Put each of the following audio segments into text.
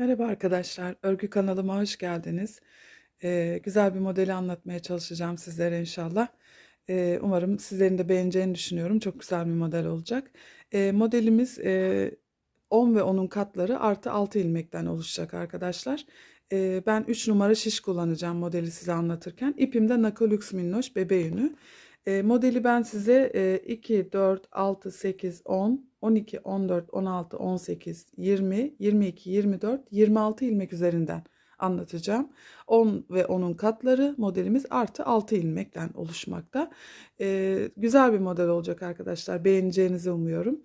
Merhaba arkadaşlar, örgü kanalıma hoş geldiniz. Ee, güzel bir modeli anlatmaya çalışacağım sizlere inşallah. Ee, umarım sizlerin de beğeneceğini düşünüyorum. Çok güzel bir model olacak. Ee, modelimiz e, 10 ve 10'un katları artı 6 ilmekten oluşacak arkadaşlar. Ee, ben 3 numara şiş kullanacağım modeli size anlatırken. İpim de Nakolux Minnoş bebe yünü. Ee, modeli ben size e, 2, 4, 6, 8, 10, 12, 14, 16, 18, 20, 22, 24, 26 ilmek üzerinden anlatacağım. 10 ve 10'un katları modelimiz artı 6 ilmekten oluşmakta. Ee, güzel bir model olacak arkadaşlar. Beğeneceğinizi umuyorum.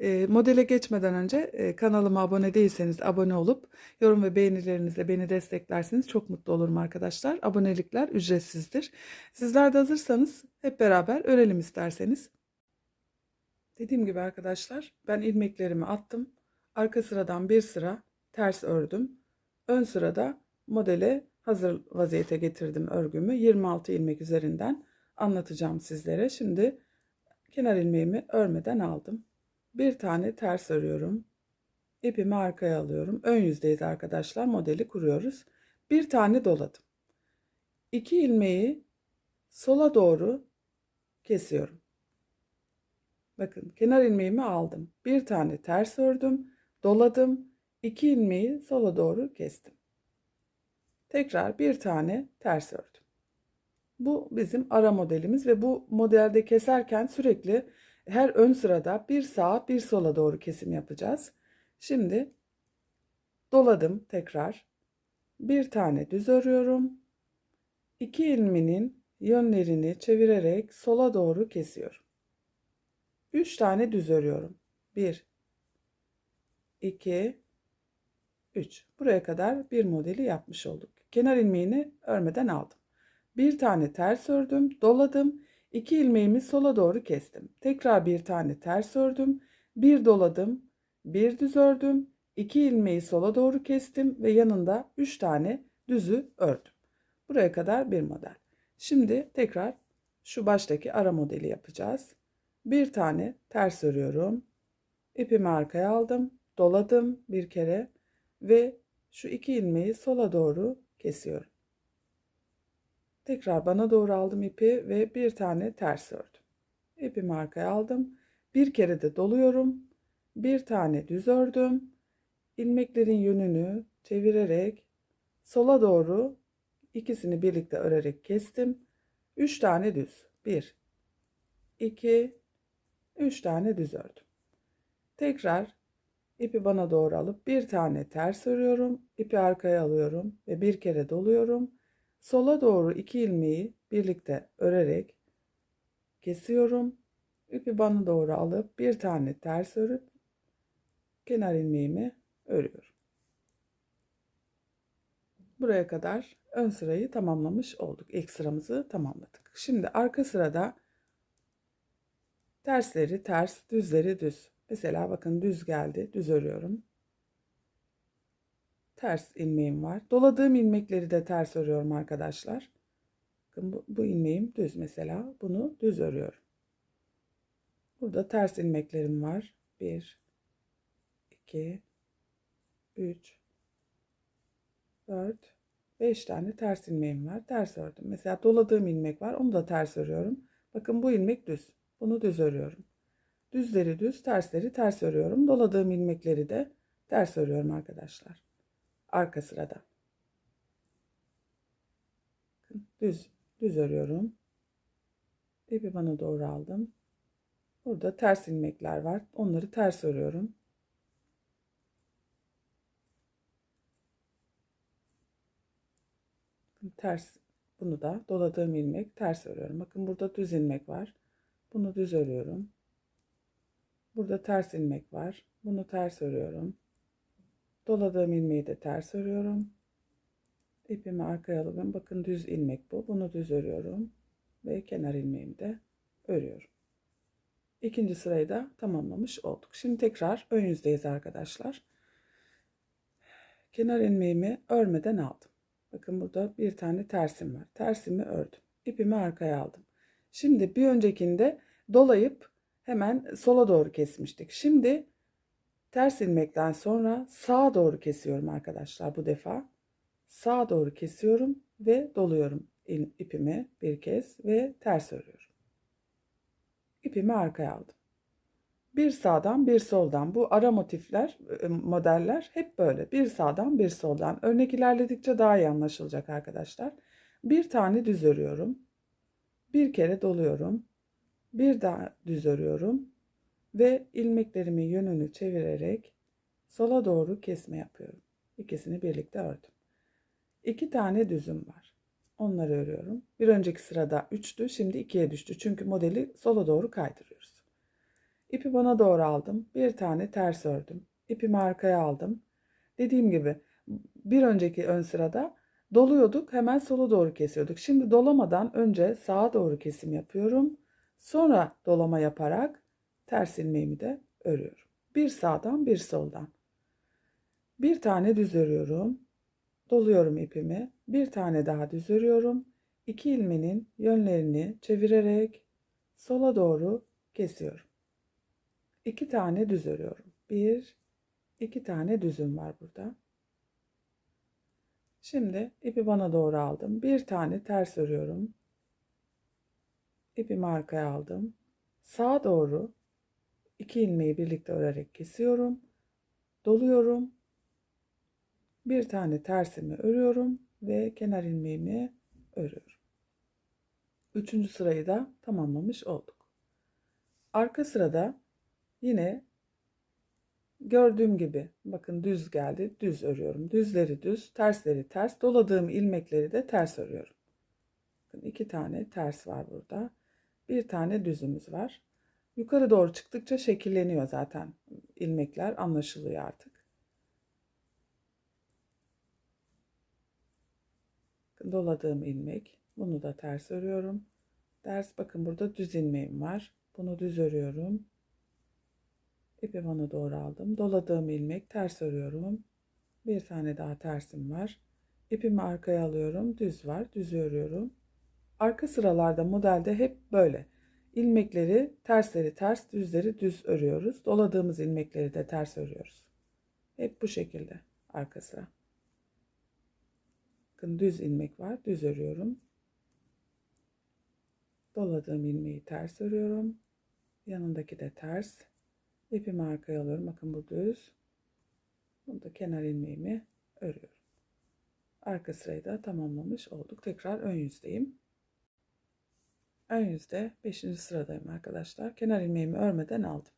E, modele geçmeden önce e, kanalıma abone değilseniz abone olup yorum ve beğenilerinizle beni desteklerseniz çok mutlu olurum arkadaşlar. Abonelikler ücretsizdir. Sizler de hazırsanız hep beraber örelim isterseniz. Dediğim gibi arkadaşlar ben ilmeklerimi attım. Arka sıradan bir sıra ters ördüm. Ön sırada modele hazır vaziyete getirdim örgümü. 26 ilmek üzerinden anlatacağım sizlere. Şimdi kenar ilmeğimi örmeden aldım. Bir tane ters örüyorum. İpimi arkaya alıyorum. Ön yüzdeyiz arkadaşlar. Modeli kuruyoruz. Bir tane doladım. İki ilmeği sola doğru kesiyorum. Bakın kenar ilmeğimi aldım. Bir tane ters ördüm. Doladım. İki ilmeği sola doğru kestim. Tekrar bir tane ters ördüm. Bu bizim ara modelimiz ve bu modelde keserken sürekli her ön sırada bir sağa bir sola doğru kesim yapacağız. Şimdi doladım tekrar. Bir tane düz örüyorum. İki ilmeğin yönlerini çevirerek sola doğru kesiyorum. Üç tane düz örüyorum. Bir, iki, üç. Buraya kadar bir modeli yapmış olduk. Kenar ilmeğini örmeden aldım. Bir tane ters ördüm, doladım. İki ilmeğimi sola doğru kestim. Tekrar bir tane ters ördüm. Bir doladım. Bir düz ördüm. İki ilmeği sola doğru kestim ve yanında üç tane düzü ördüm. Buraya kadar bir model. Şimdi tekrar şu baştaki ara modeli yapacağız. Bir tane ters örüyorum. İpimi arkaya aldım. Doladım bir kere ve şu iki ilmeği sola doğru kesiyorum. Tekrar bana doğru aldım ipi ve bir tane ters ördüm. İpimi arkaya aldım. Bir kere de doluyorum. Bir tane düz ördüm. İlmeklerin yönünü çevirerek sola doğru ikisini birlikte örerek kestim. Üç tane düz. Bir, iki, üç tane düz ördüm. Tekrar ipi bana doğru alıp bir tane ters örüyorum. İpi arkaya alıyorum ve bir kere doluyorum Sola doğru iki ilmeği birlikte örerek kesiyorum. İpi bana doğru alıp bir tane ters örüp kenar ilmeğimi örüyorum. Buraya kadar ön sırayı tamamlamış olduk. İlk sıramızı tamamladık. Şimdi arka sırada tersleri ters, düzleri düz. Mesela bakın düz geldi. Düz örüyorum ters ilmeğim var. Doladığım ilmekleri de ters örüyorum arkadaşlar. Bakın bu, bu ilmeğim düz mesela. Bunu düz örüyorum. Burada ters ilmeklerim var. 1 2 3 4 5 tane ters ilmeğim var. Ters ördüm. Mesela doladığım ilmek var. Onu da ters örüyorum. Bakın bu ilmek düz. Bunu düz örüyorum. Düzleri düz, tersleri ters örüyorum. Doladığım ilmekleri de ters örüyorum arkadaşlar arka sırada. Düz, düz örüyorum. İpi bana doğru aldım. Burada ters ilmekler var. Onları ters örüyorum. Ters bunu da doladığım ilmek ters örüyorum. Bakın burada düz ilmek var. Bunu düz örüyorum. Burada ters ilmek var. Bunu ters örüyorum. Doladığım ilmeği de ters örüyorum. İpimi arkaya alıyorum. Bakın düz ilmek bu. Bunu düz örüyorum. Ve kenar ilmeğimi de örüyorum. İkinci sırayı da tamamlamış olduk. Şimdi tekrar ön yüzdeyiz arkadaşlar. Kenar ilmeğimi örmeden aldım. Bakın burada bir tane tersim var. Tersimi ördüm. İpimi arkaya aldım. Şimdi bir öncekinde dolayıp hemen sola doğru kesmiştik. Şimdi Ters ilmekten sonra sağa doğru kesiyorum arkadaşlar bu defa. Sağa doğru kesiyorum ve doluyorum ipimi bir kez ve ters örüyorum. İpimi arkaya aldım. Bir sağdan bir soldan bu ara motifler, e, modeller hep böyle. Bir sağdan bir soldan. Örnek ilerledikçe daha iyi anlaşılacak arkadaşlar. Bir tane düz örüyorum. Bir kere doluyorum. Bir daha düz örüyorum ve ilmeklerimin yönünü çevirerek sola doğru kesme yapıyorum. İkisini birlikte ördüm. İki tane düzüm var. Onları örüyorum. Bir önceki sırada 3'tü, şimdi 2'ye düştü. Çünkü modeli sola doğru kaydırıyoruz. İpi bana doğru aldım. Bir tane ters ördüm. İpimi arkaya aldım. Dediğim gibi bir önceki ön sırada doluyorduk. Hemen sola doğru kesiyorduk. Şimdi dolamadan önce sağa doğru kesim yapıyorum. Sonra dolama yaparak ters ilmeğimi de örüyorum. Bir sağdan bir soldan. Bir tane düz örüyorum. Doluyorum ipimi. Bir tane daha düz örüyorum. İki ilmeğin yönlerini çevirerek sola doğru kesiyorum. İki tane düz örüyorum. Bir, iki tane düzüm var burada. Şimdi ipi bana doğru aldım. Bir tane ters örüyorum. İpimi arkaya aldım. Sağa doğru iki ilmeği birlikte örerek kesiyorum. Doluyorum. Bir tane tersimi örüyorum ve kenar ilmeğimi örüyorum. Üçüncü sırayı da tamamlamış olduk. Arka sırada yine gördüğüm gibi bakın düz geldi düz örüyorum. Düzleri düz, tersleri ters. Doladığım ilmekleri de ters örüyorum. Bakın iki tane ters var burada. Bir tane düzümüz var. Yukarı doğru çıktıkça şekilleniyor zaten ilmekler anlaşılıyor artık. Doladığım ilmek. Bunu da ters örüyorum. Ters bakın burada düz ilmeğim var. Bunu düz örüyorum. İpi bana doğru aldım. Doladığım ilmek ters örüyorum. Bir tane daha tersim var. İpimi arkaya alıyorum. Düz var. Düz örüyorum. Arka sıralarda modelde hep böyle. İlmekleri tersleri ters, düzleri düz örüyoruz. Doladığımız ilmekleri de ters örüyoruz. Hep bu şekilde arka sıra. Bakın düz ilmek var. Düz örüyorum. Doladığım ilmeği ters örüyorum. Yanındaki de ters. İpimi arkaya alıyorum. Bakın bu düz. Bunu da kenar ilmeğimi örüyorum. Arka sırayı da tamamlamış olduk. Tekrar ön yüzdeyim. Ön yüzde 5. sıradayım arkadaşlar. Kenar ilmeğimi örmeden aldım.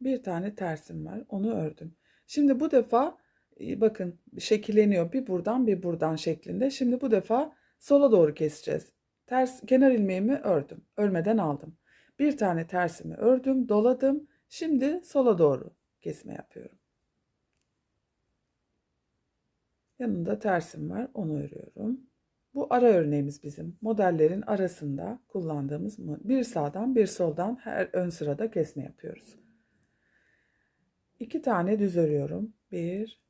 Bir tane tersim var. Onu ördüm. Şimdi bu defa e, bakın şekilleniyor. Bir buradan bir buradan şeklinde. Şimdi bu defa sola doğru keseceğiz. Ters kenar ilmeğimi ördüm. Örmeden aldım. Bir tane tersimi ördüm, doladım. Şimdi sola doğru kesme yapıyorum. Yanında tersim var. Onu örüyorum. Bu ara örneğimiz bizim. Modellerin arasında kullandığımız bir sağdan bir soldan her ön sırada kesme yapıyoruz. İki tane düz örüyorum. Bir,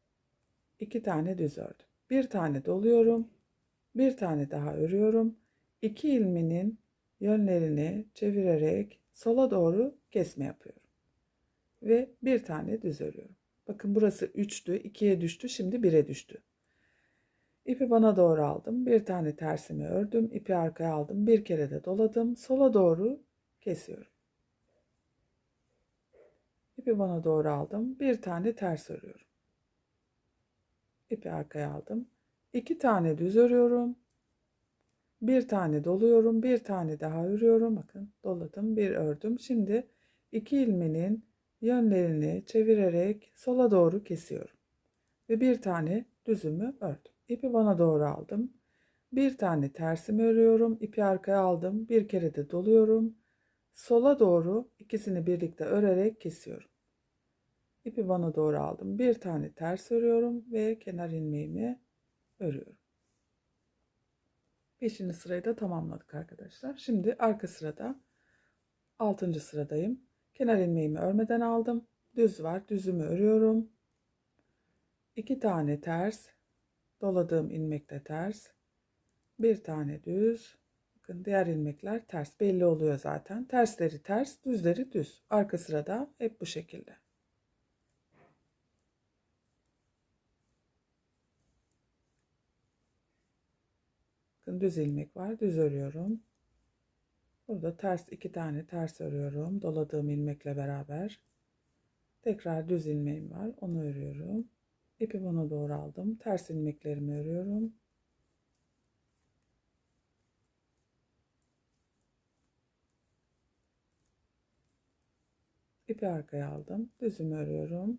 iki tane düz ördüm. Bir tane doluyorum. Bir tane daha örüyorum. İki ilmeğin yönlerini çevirerek sola doğru kesme yapıyorum. Ve bir tane düz örüyorum. Bakın burası 3'tü, 2'ye düştü, şimdi 1'e düştü. İpi bana doğru aldım. Bir tane tersimi ördüm. ipi arkaya aldım. Bir kere de doladım. Sola doğru kesiyorum. İpi bana doğru aldım. Bir tane ters örüyorum. İpi arkaya aldım. İki tane düz örüyorum. Bir tane doluyorum. Bir tane daha örüyorum. Bakın doladım. Bir ördüm. Şimdi iki ilmeğin yönlerini çevirerek sola doğru kesiyorum. Ve bir tane düzümü ördüm. İpi bana doğru aldım. Bir tane tersimi örüyorum. İpi arkaya aldım. Bir kere de doluyorum. Sola doğru ikisini birlikte örerek kesiyorum. İpi bana doğru aldım. Bir tane ters örüyorum ve kenar ilmeğimi örüyorum. Beşinci sırayı da tamamladık arkadaşlar. Şimdi arka sırada altıncı sıradayım. Kenar ilmeğimi örmeden aldım. Düz var. Düzümü örüyorum. 2 tane ters. Doladığım ilmekte ters. Bir tane düz. Bakın diğer ilmekler ters. Belli oluyor zaten. Tersleri ters, düzleri düz. Arka sırada hep bu şekilde. Bakın düz ilmek var. Düz örüyorum. Burada ters iki tane ters örüyorum. Doladığım ilmekle beraber. Tekrar düz ilmeğim var. Onu örüyorum. İpi bana doğru aldım. Ters ilmeklerimi örüyorum. İpi arkaya aldım. Düzümü örüyorum.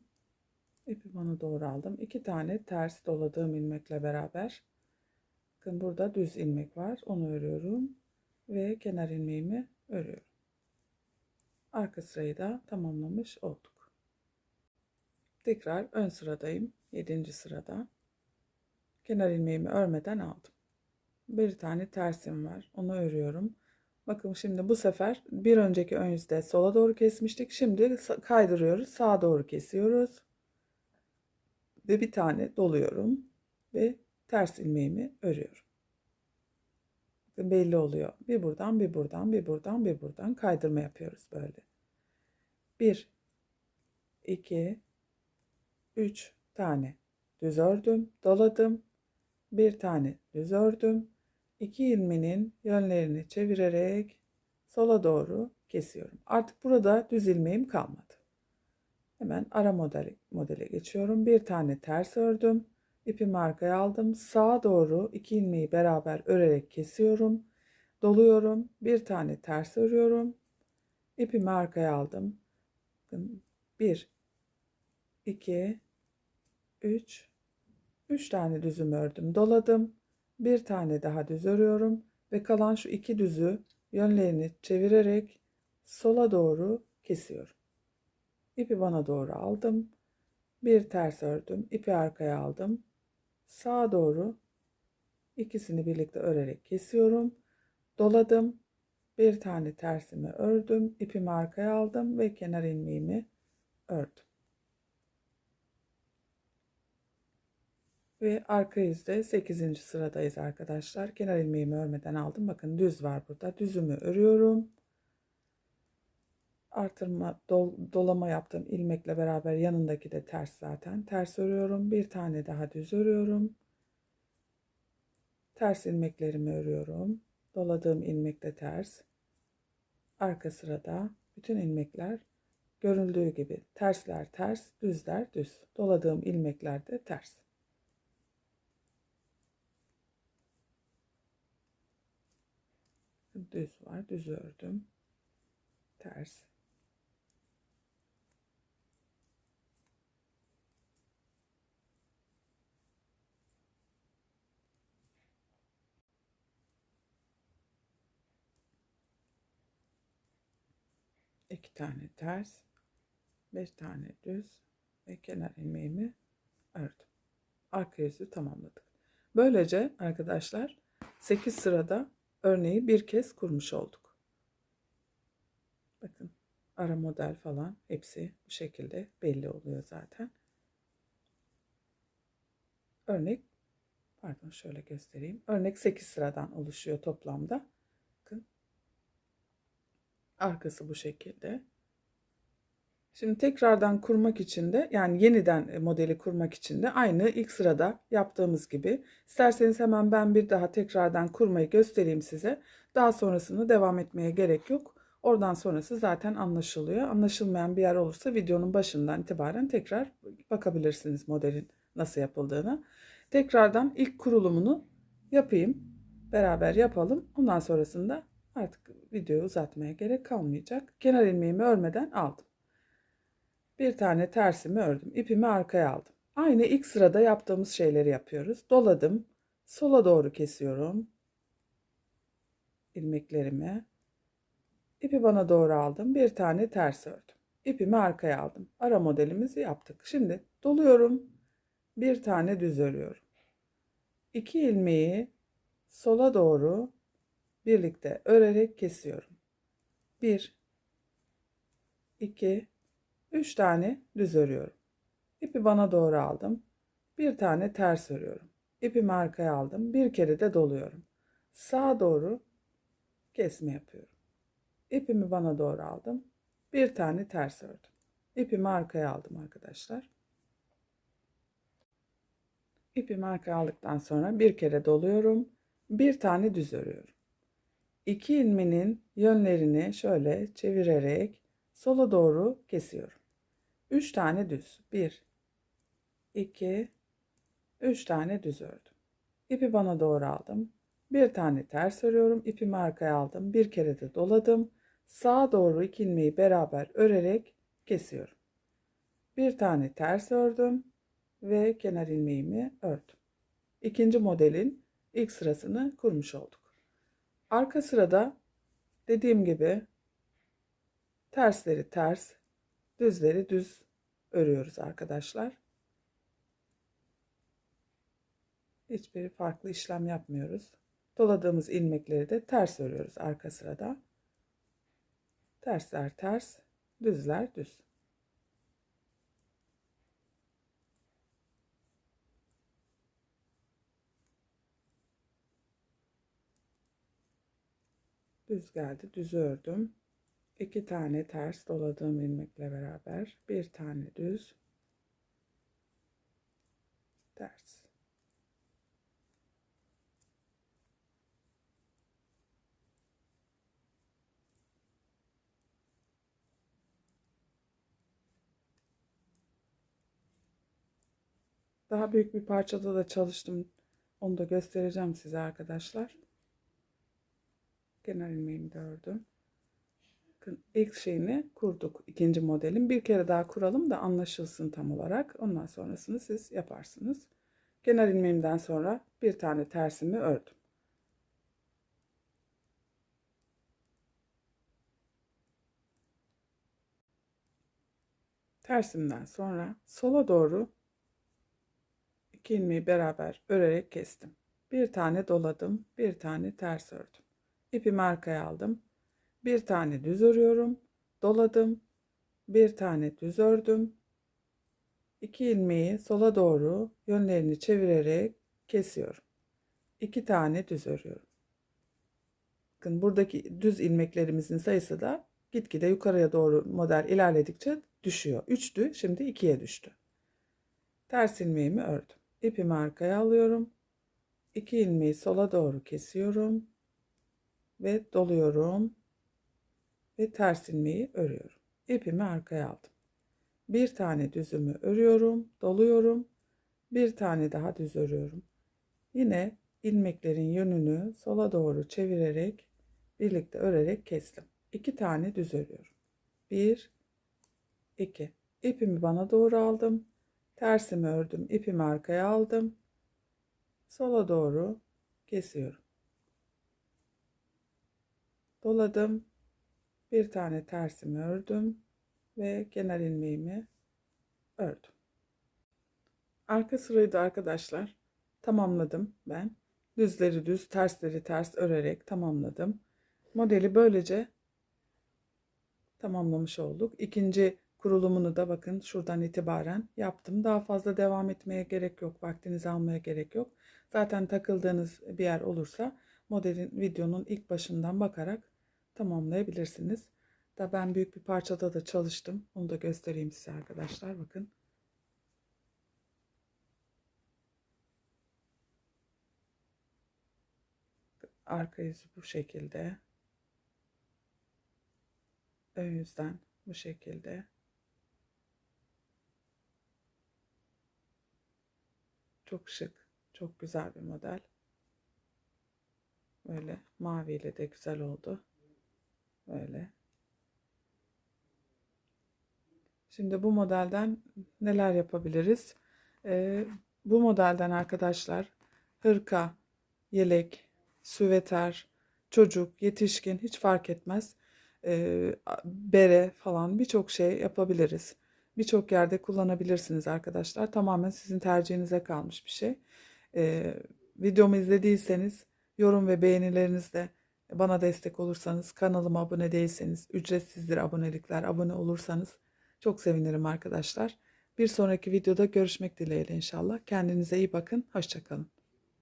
İpi bana doğru aldım. İki tane ters doladığım ilmekle beraber. Bakın burada düz ilmek var. Onu örüyorum. Ve kenar ilmeğimi örüyorum. Arka sırayı da tamamlamış olduk. Tekrar ön sıradayım. 7. sırada. Kenar ilmeğimi örmeden aldım. Bir tane tersim var. Onu örüyorum. Bakın şimdi bu sefer bir önceki ön yüzde sola doğru kesmiştik. Şimdi kaydırıyoruz. Sağa doğru kesiyoruz. Ve bir tane doluyorum. Ve ters ilmeğimi örüyorum. Belli oluyor. Bir buradan, bir buradan, bir buradan, bir buradan kaydırma yapıyoruz böyle. Bir, iki, üç tane düz ördüm, doladım. Bir tane düz ördüm. İki ilmeğin yönlerini çevirerek sola doğru kesiyorum. Artık burada düz ilmeğim kalmadı. Hemen ara modeli, modele geçiyorum. Bir tane ters ördüm. İpimi arkaya aldım. Sağa doğru iki ilmeği beraber örerek kesiyorum. Doluyorum. Bir tane ters örüyorum. İpimi arkaya aldım. 1 2 3 3 tane düzüm ördüm. Doladım. Bir tane daha düz örüyorum ve kalan şu iki düzü yönlerini çevirerek sola doğru kesiyorum. İpi bana doğru aldım. Bir ters ördüm. ipi arkaya aldım. Sağa doğru ikisini birlikte örerek kesiyorum. Doladım. Bir tane tersimi ördüm. ipimi arkaya aldım ve kenar ilmeğimi ördüm. Ve arka yüzde 8. sıradayız arkadaşlar. Kenar ilmeğimi örmeden aldım. Bakın düz var burada. Düzümü örüyorum. Artırma, dol, dolama yaptığım ilmekle beraber yanındaki de ters zaten. Ters örüyorum. Bir tane daha düz örüyorum. Ters ilmeklerimi örüyorum. Doladığım ilmek de ters. Arka sırada bütün ilmekler görüldüğü gibi tersler ters, düzler düz. Doladığım ilmekler de ters. düz var. Düz ördüm. Ters. İki tane ters, beş tane düz ve kenar ilmeğimi ördüm. Arka yüzü tamamladık. Böylece arkadaşlar 8 sırada örneği bir kez kurmuş olduk. Bakın ara model falan hepsi bu şekilde belli oluyor zaten. Örnek pardon şöyle göstereyim. Örnek 8 sıradan oluşuyor toplamda. Arkası bu şekilde. Şimdi tekrardan kurmak için de yani yeniden e, modeli kurmak için de aynı ilk sırada yaptığımız gibi isterseniz hemen ben bir daha tekrardan kurmayı göstereyim size. Daha sonrasını devam etmeye gerek yok. Oradan sonrası zaten anlaşılıyor. Anlaşılmayan bir yer olursa videonun başından itibaren tekrar bakabilirsiniz modelin nasıl yapıldığını. Tekrardan ilk kurulumunu yapayım. Beraber yapalım. Ondan sonrasında artık videoyu uzatmaya gerek kalmayacak. Kenar ilmeğimi örmeden aldım. Bir tane tersimi ördüm. İpimi arkaya aldım. Aynı ilk sırada yaptığımız şeyleri yapıyoruz. Doladım. Sola doğru kesiyorum. ilmeklerimi. İpi bana doğru aldım. Bir tane ters ördüm. İpimi arkaya aldım. Ara modelimizi yaptık. Şimdi doluyorum. Bir tane düz örüyorum. İki ilmeği sola doğru birlikte örerek kesiyorum. Bir, iki, 3 tane düz örüyorum. İpi bana doğru aldım. Bir tane ters örüyorum. İpimi arkaya aldım. Bir kere de doluyorum. Sağa doğru kesme yapıyorum. İpimi bana doğru aldım. Bir tane ters ördüm. İpimi arkaya aldım arkadaşlar. İpimi arkaya aldıktan sonra bir kere doluyorum. Bir tane düz örüyorum. İki ilmeğin yönlerini şöyle çevirerek sola doğru kesiyorum. Üç tane düz. Bir, iki, üç tane düz ördüm. İpi bana doğru aldım. Bir tane ters örüyorum. İpimi arkaya aldım. Bir kere de doladım. Sağa doğru iki ilmeği beraber örerek kesiyorum. Bir tane ters ördüm ve kenar ilmeğimi ördüm. İkinci modelin ilk sırasını kurmuş olduk. Arka sırada dediğim gibi tersleri ters, düzleri düz örüyoruz arkadaşlar. Hiçbir farklı işlem yapmıyoruz. Doladığımız ilmekleri de ters örüyoruz arka sırada. Tersler ters, düzler düz. Düz geldi, düz ördüm. İki tane ters doladığım ilmekle beraber bir tane düz, ters. Daha büyük bir parçada da çalıştım. Onu da göstereceğim size arkadaşlar. Kenar ilmeğimi de ördüm. Bakın ilk şeyini kurduk. ikinci modelin. Bir kere daha kuralım da anlaşılsın tam olarak. Ondan sonrasını siz yaparsınız. Kenar ilmeğimden sonra bir tane tersimi ördüm. Tersimden sonra sola doğru iki ilmeği beraber örerek kestim. Bir tane doladım, bir tane ters ördüm. İpimi arkaya aldım. Bir tane düz örüyorum, doladım, bir tane düz ördüm. İki ilmeği sola doğru yönlerini çevirerek kesiyorum. İki tane düz örüyorum. Bakın buradaki düz ilmeklerimizin sayısı da gitgide yukarıya doğru model ilerledikçe düşüyor. 3'tü, şimdi 2'ye düştü. Ters ilmeğimi ördüm. İpimi arkaya alıyorum. 2 ilmeği sola doğru kesiyorum ve doluyorum ve ters ilmeği örüyorum. İpimi arkaya aldım. Bir tane düzümü örüyorum, doluyorum. Bir tane daha düz örüyorum. Yine ilmeklerin yönünü sola doğru çevirerek birlikte örerek kestim. İki tane düz örüyorum. Bir, iki. İpimi bana doğru aldım. Tersimi ördüm. İpimi arkaya aldım. Sola doğru kesiyorum. Doladım. Bir tane tersimi ördüm ve kenar ilmeğimi ördüm. Arka sırayı da arkadaşlar tamamladım ben. Düzleri düz, tersleri ters örerek tamamladım. Modeli böylece tamamlamış olduk. İkinci kurulumunu da bakın şuradan itibaren yaptım. Daha fazla devam etmeye gerek yok. Vaktinizi almaya gerek yok. Zaten takıldığınız bir yer olursa modelin videonun ilk başından bakarak tamamlayabilirsiniz. Da ben büyük bir parçada da çalıştım. Onu da göstereyim size arkadaşlar. Bakın. Arka yüzü bu şekilde. Ön yüzden bu şekilde. Çok şık, çok güzel bir model. Böyle maviyle de güzel oldu. Böyle. Şimdi bu modelden neler yapabiliriz? Ee, bu modelden arkadaşlar hırka, yelek, süveter, çocuk, yetişkin hiç fark etmez. Ee, bere falan birçok şey yapabiliriz. Birçok yerde kullanabilirsiniz arkadaşlar. Tamamen sizin tercihinize kalmış bir şey. Ee, videomu izlediyseniz yorum ve beğenilerinizle bana destek olursanız, kanalıma abone değilseniz, ücretsizdir abonelikler, abone olursanız çok sevinirim arkadaşlar. Bir sonraki videoda görüşmek dileğiyle inşallah. Kendinize iyi bakın. Hoşçakalın.